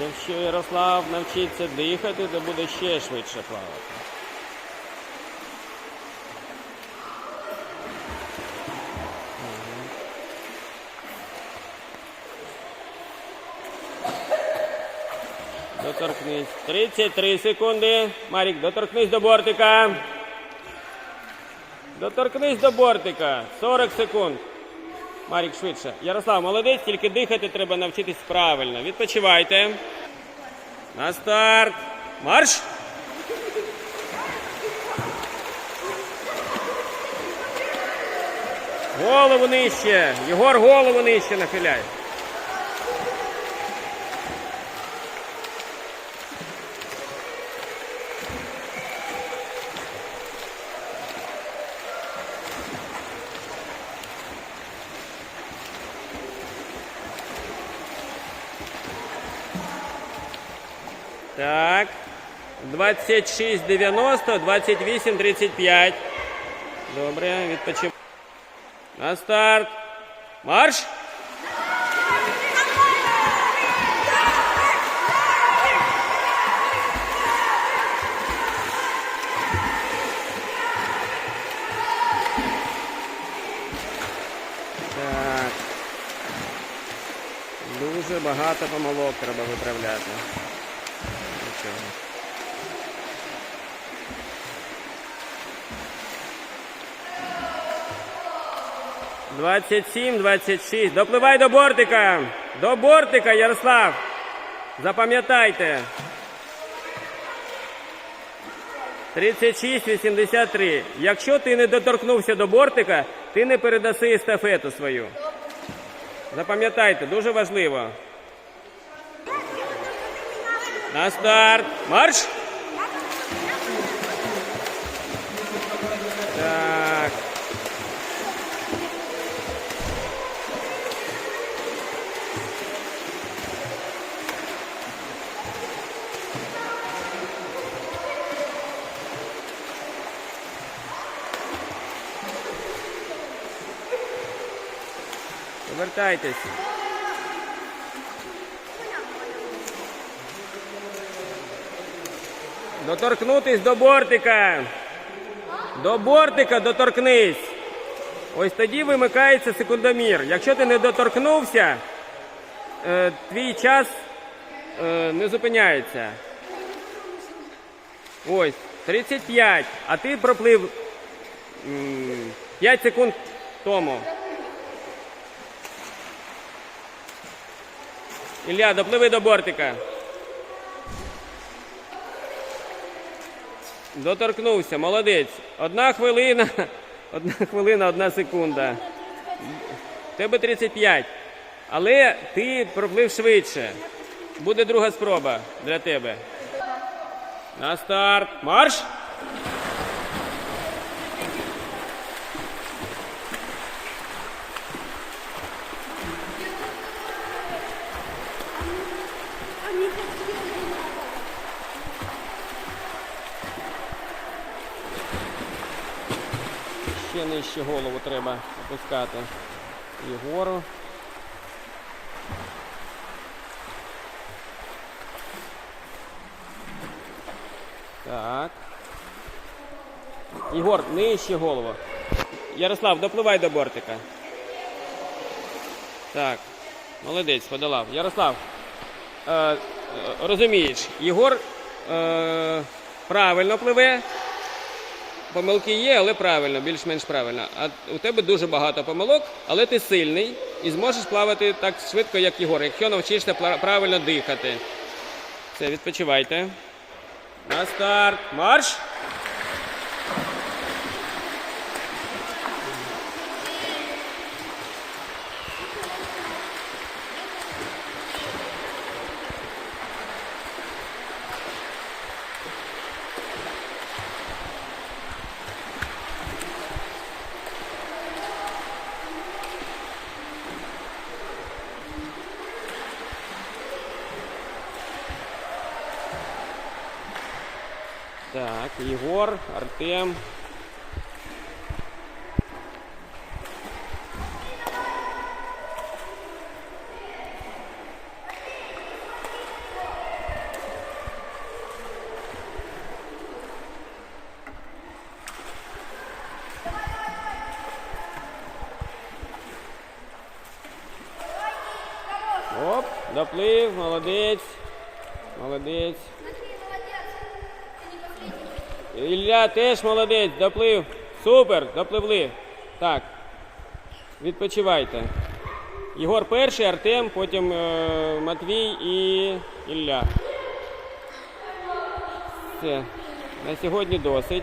Якщо Ярослав навчиться дихати, то буде ще швидше плавати. Доторкнись. 33 секунди. Марік, доторкнись до бортика. Доторкнись до бортика. 40 секунд. Марік, швидше. Ярослав, молодець, тільки дихати треба навчитись правильно. Відпочивайте. На старт. Марш! Голову нижче. Єгор, голову нижче нахиляй. Так. 26, 90, 28, 35. Добре, відпочив. На старт. Марш! Дуже багато помилок треба виправляти. 27, 26. Допливай до бортика. До бортика, Ярослав. Запам'ятайте. 36, 83. Якщо ти не доторкнувся до бортика, ти не передаси естафету свою. Запам'ятайте, дуже важливо. На старт. Марш! Повертайтесь. Доторкнутись до бортика. До бортика доторкнись. Ось тоді вимикається секундомір. Якщо ти не доторкнувся, е, твій час е, не зупиняється. Ось, 35. А ти проплив 5 секунд тому. Ілля, допливи до бортика. Доторкнувся, молодець. Одна хвилина, одна хвилина, одна секунда. Тебе 35. Але ти проплив швидше. Буде друга спроба для тебе. На старт. Марш! Ще нижче голову треба опускати. Єгору. Так. Єгор, нижче голову. Ярослав, допливай до бортика. Так. Молодець, подолав. Ярослав, е, розумієш, Єгор е, правильно пливе. Помилки є, але правильно, більш-менш правильно. А у тебе дуже багато помилок, але ти сильний і зможеш плавати так швидко, як Єгор, якщо навчишся правильно дихати. Все, відпочивайте. На старт. Марш! Так, Егор, Артем. Оп, доплив, молодець, молодець. Ілля теж молодець, доплив. Супер, допливли. Так. Відпочивайте. Єгор перший, Артем, потім е, Матвій і Ілля. Все. На сьогодні досить.